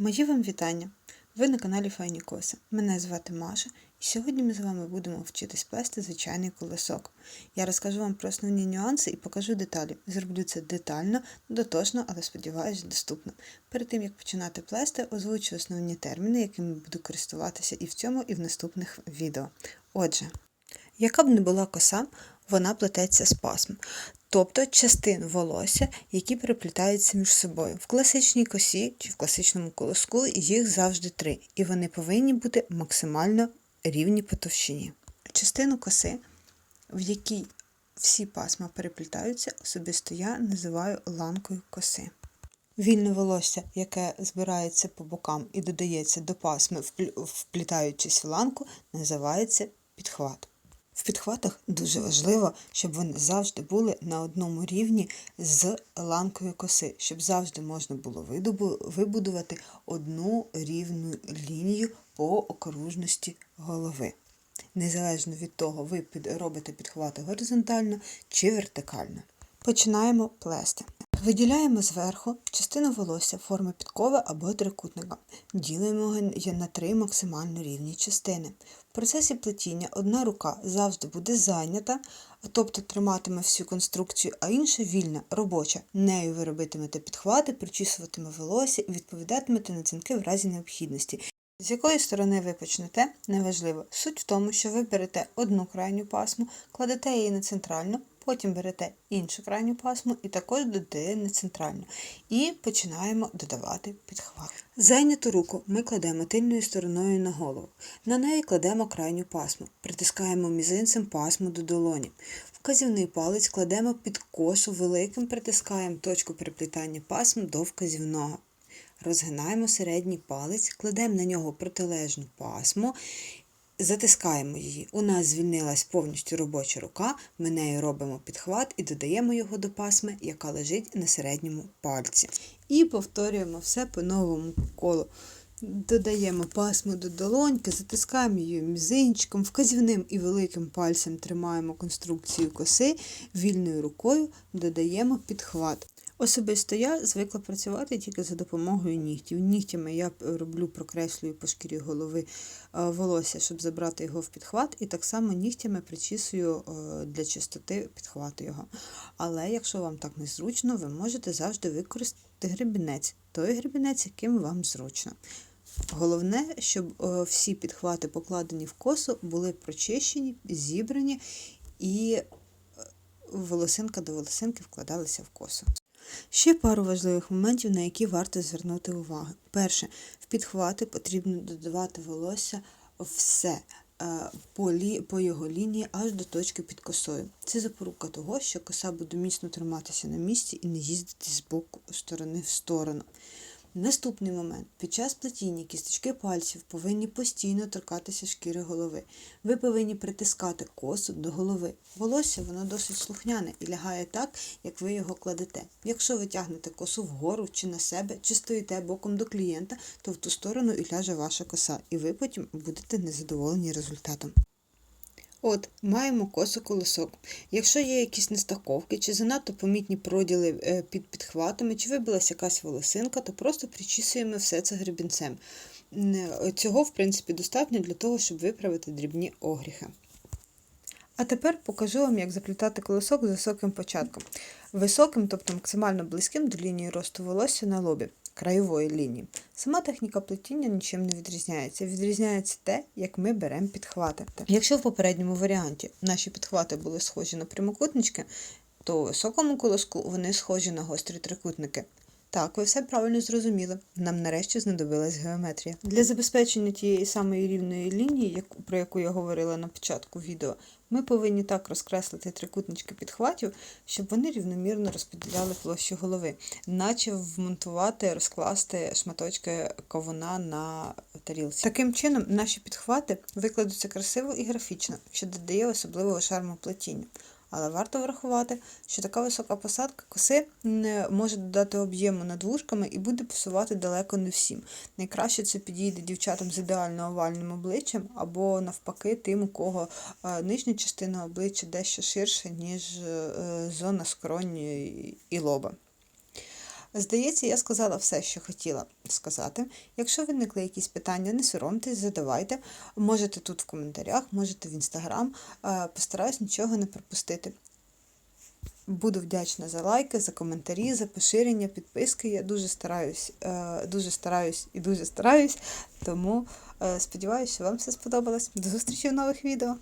Мої вам вітання! Ви на каналі Файні Коси. Мене звати Маша, і сьогодні ми з вами будемо вчитись плести звичайний колесок. Я розкажу вам про основні нюанси і покажу деталі. Зроблю це детально, дотошно, але сподіваюся, доступно. Перед тим як починати плести, озвучу основні терміни, якими буду користуватися і в цьому, і в наступних відео. Отже, яка б не була коса, вона плететься з пасм, тобто частин волосся, які переплітаються між собою. В класичній косі чи в класичному колоску їх завжди три, і вони повинні бути максимально рівні по товщині. Частину коси, в якій всі пасма переплітаються, особисто я називаю ланкою коси. Вільне волосся, яке збирається по бокам і додається до пасми, вплітаючись в ланку, називається підхват. В підхватах дуже важливо, щоб вони завжди були на одному рівні з ланкою коси, щоб завжди можна було вибудувати одну рівну лінію по окружності голови. Незалежно від того, ви робите підхвати горизонтально чи вертикально. Починаємо плести. Виділяємо зверху частину волосся форми підкови або трикутника. Ділимо його на три максимально рівні частини. В процесі плетіння одна рука завжди буде зайнята, тобто триматиме всю конструкцію, а інша вільна, робоча. Нею ви робитимете підхвати, причісуватиме волосся і відповідатимете на дзвінки в разі необхідності. З якої сторони ви почнете, неважливо. Суть в тому, що ви берете одну крайню пасму, кладете її на центральну, потім берете іншу крайню пасму і також додаєте центральну. І починаємо додавати підхват. Зайняту руку ми кладемо тильною стороною на голову. На неї кладемо крайню пасму, притискаємо мізинцем пасму до долоні. Вказівний палець кладемо під косу великим, притискаємо точку переплітання пасм до вказівного. Розгинаємо середній палець, кладемо на нього протилежну пасму, затискаємо її. У нас звільнилась повністю робоча рука, ми нею робимо підхват і додаємо його до пасми, яка лежить на середньому пальці. І повторюємо все по новому колу. Додаємо пасму до долоньки, затискаємо її мізинчиком, вказівним і великим пальцем тримаємо конструкцію коси, вільною рукою додаємо підхват. Особисто я звикла працювати тільки за допомогою нігтів. Нігтями я роблю, прокреслюю по шкірі голови волосся, щоб забрати його в підхват, і так само нігтями причісую для чистоти підхвату його. Але якщо вам так незручно, ви можете завжди використати гребінець, той гребінець, яким вам зручно. Головне, щоб всі підхвати, покладені в косу, були прочищені, зібрані і волосинка до волосинки вкладалися в косу. Ще пару важливих моментів, на які варто звернути увагу. Перше, в підхвати потрібно додавати волосся все е, по, лі, по його лінії аж до точки під косою. Це запорука того, що коса буде міцно триматися на місці і не їздити з боку сторони в сторону. Наступний момент. Під час плетіння кісточки пальців повинні постійно торкатися шкіри голови. Ви повинні притискати косу до голови. Волосся воно досить слухняне і лягає так, як ви його кладете. Якщо ви тягнете косу вгору чи на себе, чи стоїте боком до клієнта, то в ту сторону і ляже ваша коса, і ви потім будете незадоволені результатом. От, маємо косу колосок. Якщо є якісь нестаковки чи занадто помітні проділи е, під підхватами, чи вибилася якась волосинка, то просто причісуємо все це гребінцем. Е, Цього, в принципі, достатньо для того, щоб виправити дрібні огріхи. А тепер покажу вам, як заплітати колосок з високим початком. Високим, тобто максимально близьким до лінії росту волосся на лобі, краєвої лінії. Сама техніка плетіння нічим не відрізняється. Відрізняється те, як ми беремо підхвати. Якщо в попередньому варіанті наші підхвати були схожі на прямокутнички, то у високому колоску вони схожі на гострі трикутники. Так, ви все правильно зрозуміли. Нам нарешті знадобилась геометрія. Для забезпечення тієї самої рівної лінії, про яку я говорила на початку відео, ми повинні так розкреслити трикутнички підхватів, щоб вони рівномірно розподіляли площу голови, наче вмонтувати, розкласти шматочки кавуна на тарілці. Таким чином, наші підхвати викладуться красиво і графічно, що додає особливого шарму плетінню. Але варто врахувати, що така висока посадка коси не може додати об'єму над вушками і буде пасувати далеко не всім. Найкраще це підійде дівчатам з ідеально овальним обличчям, або навпаки, тим, у кого е, нижня частина обличчя дещо ширша, ніж е, зона скроні і лоба. Здається, я сказала все, що хотіла сказати. Якщо виникли якісь питання, не соромтесь, задавайте. Можете тут в коментарях, можете в інстаграм. Е, Постараюсь нічого не пропустити. Буду вдячна за лайки, за коментарі, за поширення, підписки. Я дуже стараюсь, е, дуже стараюсь і дуже стараюсь. Тому е, сподіваюся, що вам все сподобалось. До зустрічі в нових відео.